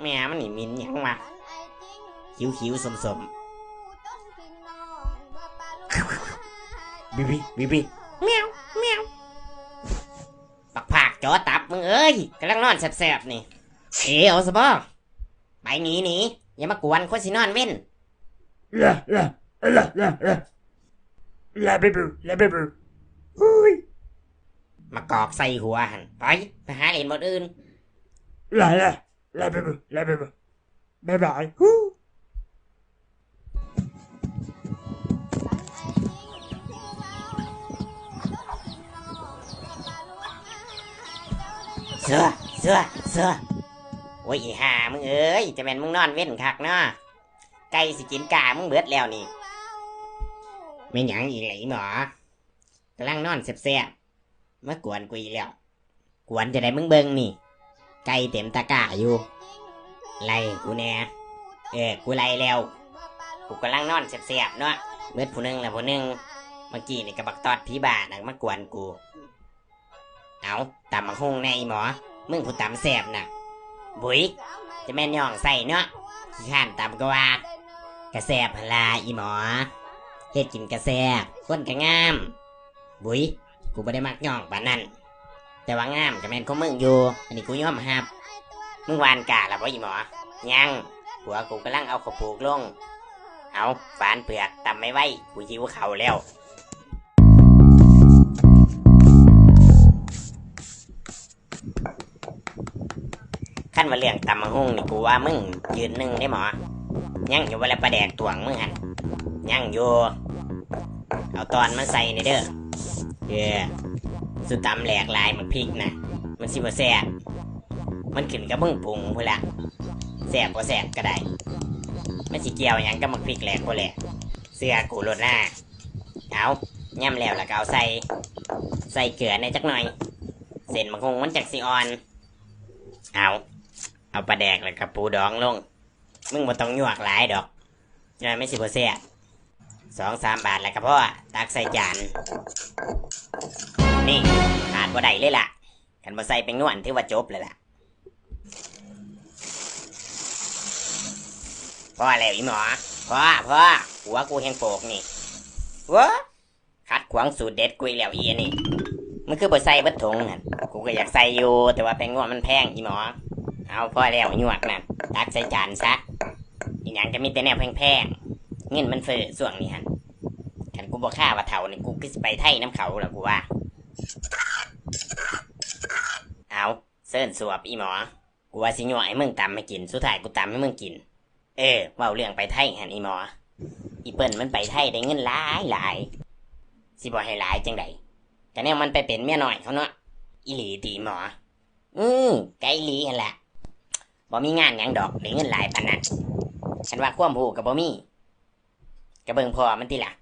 แม่มันนี่มินหยังมาคิ้วคิ้วๆสมสมๆบิบิบิบิแมวแมวปักผากจอตับมึงเอ้ยกำลังนอนแสบๆนี่เอ๋เอาซะบ่ไปหนีหนีอย่ามากวนคนสินอนเว้น La la la la la la baby la baby อุ้ยมากอกใส่หัวหันไปไปหาเล่นบนอื่น la la la baby la baby bye bye ฮู้เสือเสือเสือโอ้ยห่ามึงเอ้ย จะเป็นมึงนอนเว้นคักเนาะไก่สิกินกามึงเบิดแล้วนี่ไม่หยังอีกไหลหมอกำลังนอนแซ่บๆมากวนกูอีแล้ว กวนจะได้มึงเบิงนี่ ไก่เต็มตะกร้าอยู่ไล่กูแน่เออกูไล่แล้ว กูกำลังนอนแซ่บๆเนาะเบิดผู้หนึงแล้วผู้หนึงเมื่อกี้นี่กระบักตอดผีบานักมากวนกู เอาตำมังหงในหมอ มึงผู้ตำแสบน่ะ บุยจะแม่นย่องใส่เนาะขี้ข้านตำก็ว่ากระแสบพลาอีหมอเฮ็ดกินกระแสบคนกระงาม บุยกูไม่ได้มักย่องปานนั้น แต่ว่างามจะแม่นของมึงอยู่ อันนี้กูยอมรับ มึงวานกาล้วบ่อีหมอ ยังหัวกูกำลังเอาข้าวปลูกลง เอาฝานเปลือกตำไม่ไหวกูหิวเข่าวแล้ว ขั้นว่าเรื่องตำมังหุ่งนี่กูว่ามึงยืนหนึ่งได้หมอ ยังอยู่เวลาประแดกตวงมึงหันยังอยู่ เอาตอนมันใส่ในเด้อเออ สุดตำแหลกลายมันพริกนะมันสิบ่แซ่บมันขึ้นกับมึงปรุงพุ่นละแซ่บก็แซ่บก็ได้ไมันสิเกี่ยวยังกับมักพริกแหลกก็แหละเสื้อกูโลดหน้าเอาย่ำแล้วแล้วก็เอาใส่ ใส่เกลือในจักหน่อยเส้นมังคงมันจักสิอ่อน เอาเอาปลาแดกแล้วกับปูดองลง มึงบ่ต้องยวกหลายดอกจะไม่สิบ่แซ่บสองสามบาทแล้วก็พ่อตักใส่จาน นี่ขาดบ่ได้เลยล่ะคันบ่ใส่เป็นนวลถือว่าจบเลยล่ะพ่อแล้วอีหมอพ่อพ่อหัวกูแหงโปกนี่วะขัดขวางสูตรเด็ดกุยแล้วอีนี่มันคือบ่ใส่บัดถงนั่นกูก็อยากใส่อยู่ แต่ว่าแพงนวลมันแพงอีหมอ เอาพอแล้วหยวกนั่นตักใส่จานซะอีหยังจะมีแต่แนวแพงๆเงินมันเฟ้อส่วงนี้ฮันคันกูบอกค่าว่าเท่านี่กูก็สิไปไทยน้ำเขาละกูว่า เอาเซิ่นสวบอีหมอ กูว่าสิหยวกให้มึงตำให้กิน สุดท้ายกูตำให้มึงกิน เออเว่าเรื่องไปไทยหันอีหมอ อีเปิ้นมันไปไทยได้เงินหลายหลายสิบ่ให้หลายจังใดแต่เนี่ยมันไปเป็นเมียหน้อยเขาเนาะ อีหลีตีหมอ อือไกอีหลีหั่นแหละบ่มีงานหยังดอกได้เงินหลายปานนั้นฉันว่าความหูกับบ่มีกระเบิงพอมันติล่ะ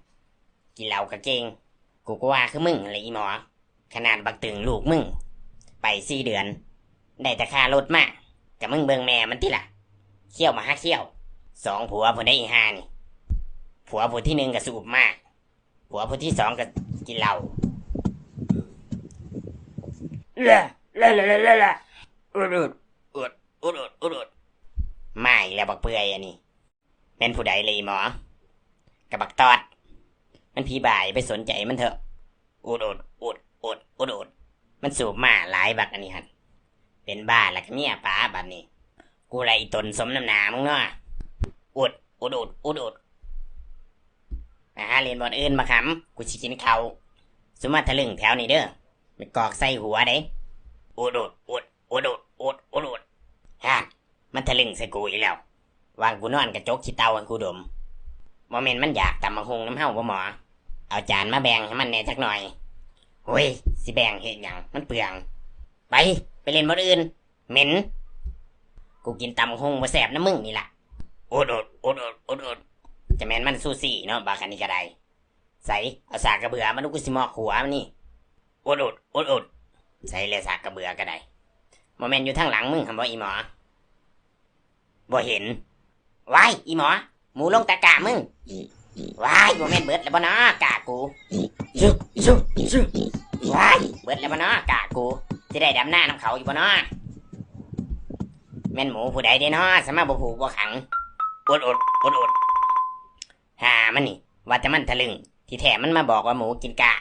กินเหล้าก็เก่งกูก็ว่าคือมึงอะไรอีหมอ ขนาดบักตึงลูกมึง ไปสี่เดือน ได้แต่ค่ารถมากับมึงเบิงแม่มันติล่ะเขี้ยวมาฮักเขี้ยวสองผัวผู้ได้อีห้านี่ ผัวผู้ที่หนึ่งก็สูบมาก ผัวผู้ที่สองก็กินเหล้า la la la la la la อุดอุดอุดอุดอุดอุดอุดไม่แล้วบักเปื่อยอันนี้เป็นผู้ใดเลยหมอ กับบักตอด มันผีบ่ายไปสนใจมันเถอะอุดอุดอุดอุดอุดอุด มันสูบมาหลายบักอันนี้ฮันเป็นบ้าแล้วก็เมียป้าบัดนี้ กูไรตนสมน้ำหนามึงเนาะอุดอุดอุดอุดอุดมาหาเรียนบอนอื่นมาขำกูสิกินเขาสมมาทะลึงแถวนี้เด้อไปกอกใส่หัวเด้อุดอุดอุดอุดอุดอุดอุดอุดฮะมันทะลึงใส่กูอีกแล้ววางกูนอนกระจกขี้เตาอันกูดมโมเมนต์มันอยากตำมังหงน้ำเห่าบ่หมอ เอาจานมาแบ่งให้มันแน่จักหน่อย เฮ้ยสิแบ่งเห็นยังมันเปลือง ไปไปเล่นบนอื่น เหม็น กูกินตำบักหงมาแสบน้ำมึงนี่ล่ะโอดโอดโอดโอดโอดโอดจะแม่นมันซูซี่เนาะบาคันนี้ก็ได้ใส่เอาสากกระเบือมันลูกกูสิมอกหัวมันนี่โอดโอดโอดโอดใส่เลยสากกระเบือก็ได้โมเมนอยู่ทางหลังมึงคำว่าอีหมอบ่เห็นว้ายอีหมอหมูลงตะกามึงว้ายโมเมนเบิดแล้วบ่เนาะกากู ซุซุซุว้ายเบิดแล้วบ่เนาะกากูจะได้ดำหน้าน้ำเขาอยู่บ่เนาะแม่นหมูผู้ใดเด้เนาะสมาบ่ผูกบ่ขังอดอดอดอดหามันนี่ ว่าจะมันทะลึงที่แท้มันมาบอกว่าหมูกินกา